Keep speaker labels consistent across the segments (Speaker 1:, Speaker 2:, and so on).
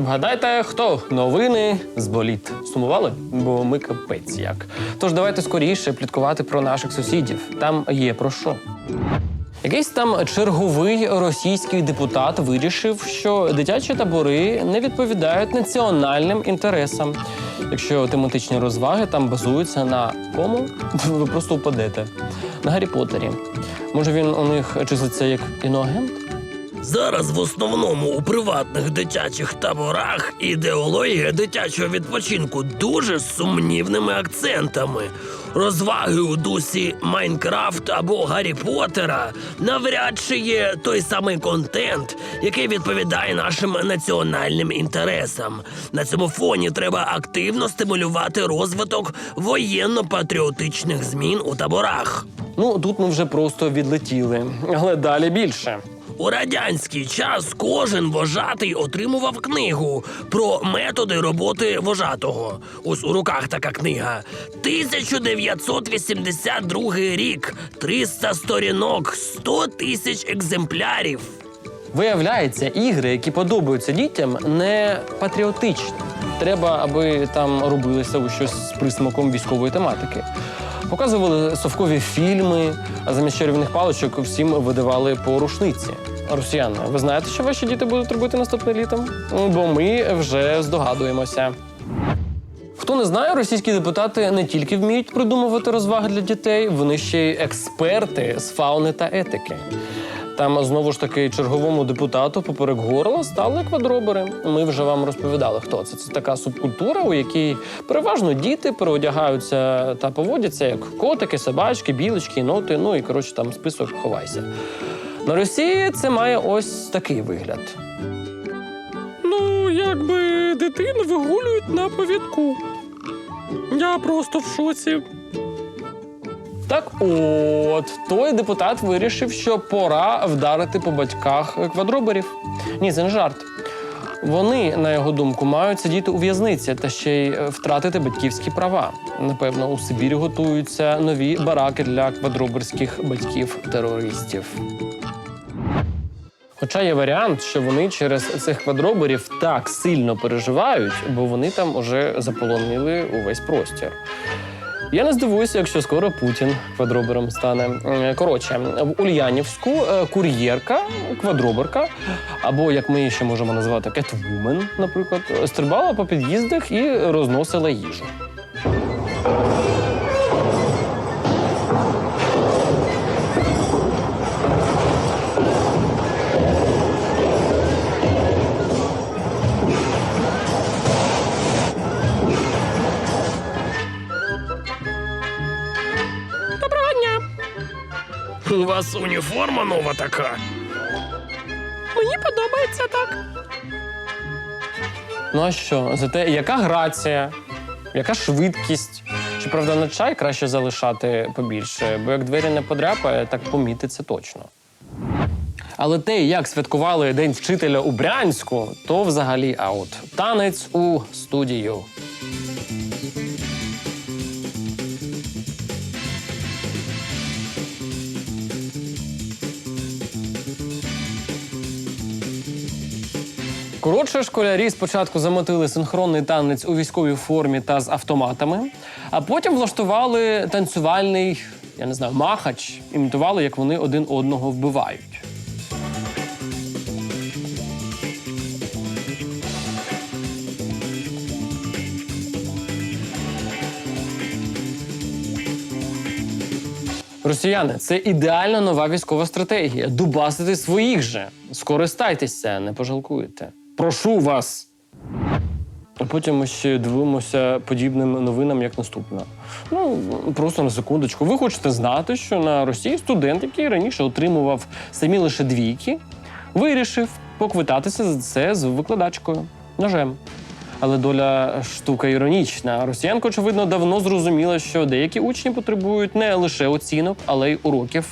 Speaker 1: Вгадайте, хто новини з боліт. Сумували? Бо ми капець як. Тож давайте скоріше пліткувати про наших сусідів. Там є про що. Якийсь там черговий російський депутат вирішив, що дитячі табори не відповідають національним інтересам. Якщо тематичні розваги там базуються на кому, ви просто впадете. На Гаррі Поттері. Може він у них числиться як іноагент?
Speaker 2: Зараз в основному у приватних дитячих таборах ідеологія дитячого відпочинку дуже сумнівними акцентами. Розваги у дусі Майнкрафт або Гаррі Поттера навряд чи є той самий контент, який відповідає нашим національним інтересам. На цьому фоні треба активно стимулювати розвиток воєнно-патріотичних змін у таборах.
Speaker 1: Ну тут ми вже просто відлетіли, але далі більше.
Speaker 2: У радянський час кожен вожатий отримував книгу про методи роботи вожатого. Ось у руках така книга. 1982 рік, 300 сторінок, 100 тисяч екземплярів.
Speaker 1: Виявляється, ігри, які подобаються дітям, не патріотичні. Треба, аби там робилося щось з присмаком військової тематики. Показували совкові фільми, а замість чарівних паличок всім видавали по рушниці. Росіяни, ви знаєте, що ваші діти будуть робити наступним літом? Бо ми вже здогадуємося. Хто не знає, російські депутати не тільки вміють придумувати розваги для дітей, вони ще й експерти з фауни та етики. Там знову ж таки черговому депутату поперек горла стали квадробери. Ми вже вам розповідали, хто це. Це така субкультура, у якій переважно діти переодягаються та поводяться як котики, собачки, білочки, ноти. Ну і коротше там список ховайся. На Росії це має ось такий вигляд.
Speaker 3: Ну, якби дитину вигулюють на повідку. Я просто в шоці.
Speaker 1: Так от, той депутат вирішив, що пора вдарити по батьках квадроберів. Ні, це не жарт. Вони, на його думку, мають сидіти у в'язниці та ще й е, втратити батьківські права. Напевно, у Сибірі готуються нові бараки для квадроберських батьків-терористів. Хоча є варіант, що вони через цих квадроберів так сильно переживають, бо вони там уже заполонили увесь простір. Я не здивуюся, якщо скоро Путін квадробером стане. Е, Коротше, в Ульянівську е, кур'єрка, квадроберка, або як ми її ще можемо назвати кетвумен, наприклад, стрибала по під'їздах і розносила їжу.
Speaker 2: У вас уніформа нова така.
Speaker 3: Мені подобається так.
Speaker 1: Ну а що? Зате яка грація, яка швидкість? Щоправда, на чай краще залишати побільше, бо як двері не подряпає, так помітиться точно. Але те, як святкували День вчителя у Брянську, то взагалі аут. Танець у студію. Коротше, школярі спочатку замотили синхронний танець у військовій формі та з автоматами, а потім влаштували танцювальний, я не знаю, махач, імітували, як вони один одного вбивають. Росіяни, це ідеальна нова військова стратегія. Дубасити своїх же. Скористайтеся, не пожалкуєте. Прошу вас. А потім ми ще дивимося подібним новинам, як наступна. Ну, просто на секундочку. Ви хочете знати, що на Росії студент, який раніше отримував самі лише двійки, вирішив поквитатися за це з викладачкою ножем. Але доля штука іронічна. Росіянка, очевидно, давно зрозуміла, що деякі учні потребують не лише оцінок, але й уроків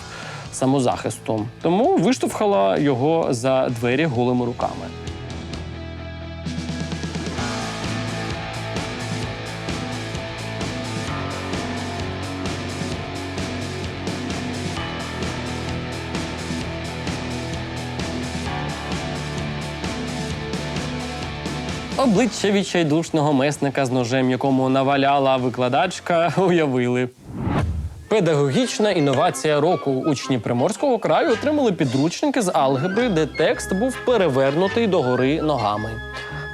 Speaker 1: самозахисту. Тому виштовхала його за двері голими руками. Обличчя відчайдушного месника з ножем, якому наваляла викладачка, уявили. Педагогічна інновація року. Учні Приморського краю отримали підручники з алгебри, де текст був перевернутий догори ногами.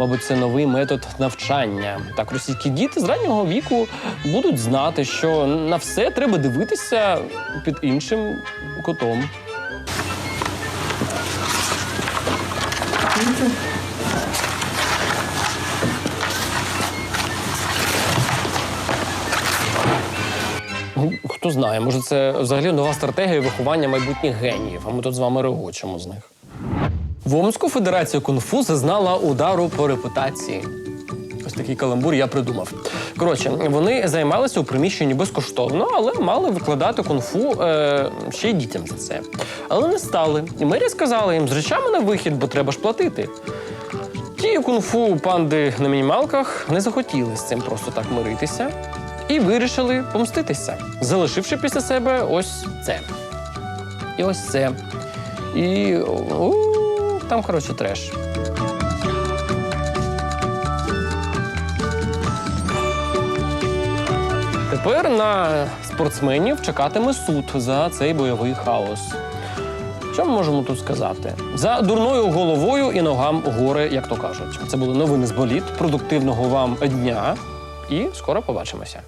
Speaker 1: Мабуть, це новий метод навчання. Так російські діти з раннього віку будуть знати, що на все треба дивитися під іншим кутом. Ну, Хто знає, може, це взагалі нова стратегія виховання майбутніх геніїв, а ми тут з вами регочемо з них. В Омську федерація кунг-фу зазнала удару по репутації. Ось такий каламбур я придумав. Коротше, вони займалися у приміщенні безкоштовно, але мали викладати кунг-фу е, ще й дітям за це. Але не стали. І мерія сказала їм з речами на вихід, бо треба ж платити. Ті кунг-фу панди на мінімалках не захотіли з цим просто так миритися і вирішили помститися, залишивши після себе ось це. І ось це. І у, там, коротше, треш. Тепер на спортсменів чекатиме суд за цей бойовий хаос. Що ми можемо тут сказати? За дурною головою і ногам горе, як то кажуть. Це були новини з боліт. Продуктивного вам дня і скоро побачимося.